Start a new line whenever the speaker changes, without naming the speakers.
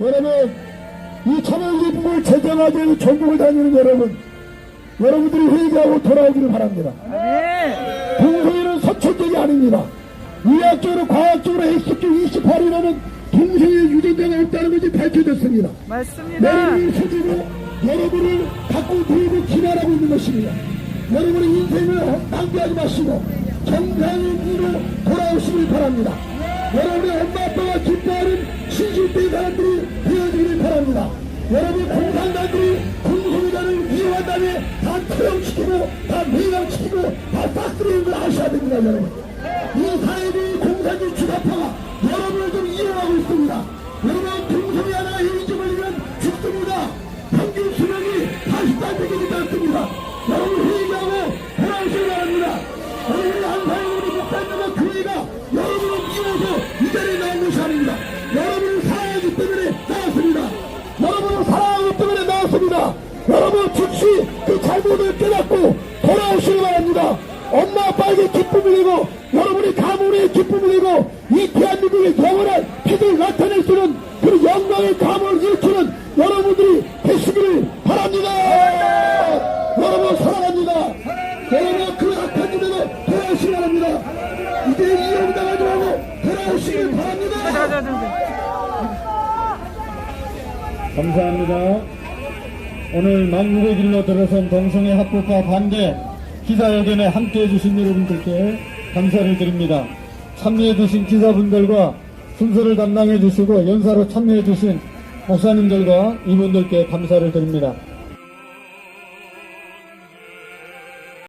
여러분, 이 천연기쁨을 제정하기 위해 전국을 다니는 여러분, 여러분들이 회개하고 돌아오기를 바랍니다. 동성애는 서천적이 아닙니다. 의학적으로, 과학적으로 핵식적 28일에는 동성애 유전자가 없다는 것이 밝혀졌습니다.
맞습니다.
여러분을 소주로 여러분을 갖고 들고 기만하고 있는 것입니다. 여러분의 인생을 낭비하지 마시고 정상인으로 돌아오시길 바랍니다. 바랍니다. 여러분 공산당들이 공소유자를 이용한 다음에 다 투영시키고 다 매각시키고 다 싹쓸이는 걸 아셔야 됩니다 여러분. 이 사회주의 공산주의 주사파가 여러분을 좀 이용하고 있습니다. 여러분 동성애 하나 잊어버리면 죽습니다. 평균 수명이 80살 되기 않습니다. 여러분 즉시 그 잘못을 깨닫고 돌아오시기 바랍니다. 엄마 아빠에게 기쁨을 내고 여러분이 가문의 기쁨을 내고 이 대한민국의 영원한 빛을 나타낼 수 있는 그 영광의 가문을 일으키는 여러분들이 되시기를 바랍니다. 여러분 사랑합니다. 여러분 그 악한 집에도 돌아오시기 바랍니다. 이제 이용당하지 말고 돌아오시길 바랍니다.
감사합니다. 오늘 만국의 길로 들어선 동성애 합법화 반대 기자회견에 함께 해 주신 여러분들께 감사를 드립니다. 참여해 주신 기자분들과 순서를 담당해 주시고 연사로 참여해 주신 목사님들과 이분들께 감사를 드립니다.